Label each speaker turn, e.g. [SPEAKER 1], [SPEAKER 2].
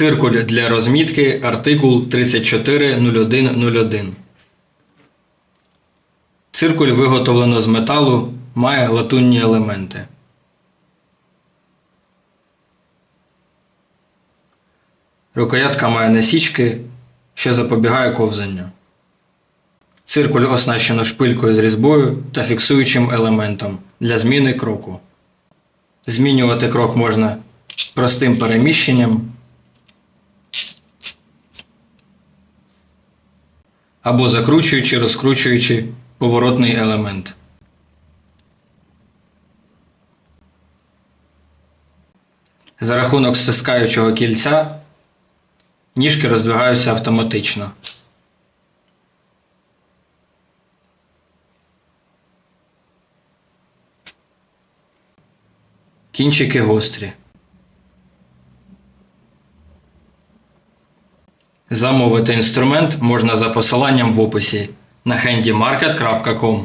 [SPEAKER 1] Циркуль для розмітки артикул 340101. Циркуль виготовлено з металу, має латунні елементи. Рукоятка має насічки, що запобігає ковзанню. Циркуль оснащено шпилькою з різьбою та фіксуючим елементом для зміни кроку. Змінювати крок можна простим переміщенням або закручуючи, розкручуючи поворотний елемент. За рахунок стискаючого кільця ніжки роздвигаються автоматично. Кінчики гострі. Замовити інструмент можна за посиланням в описі на handymarket.com.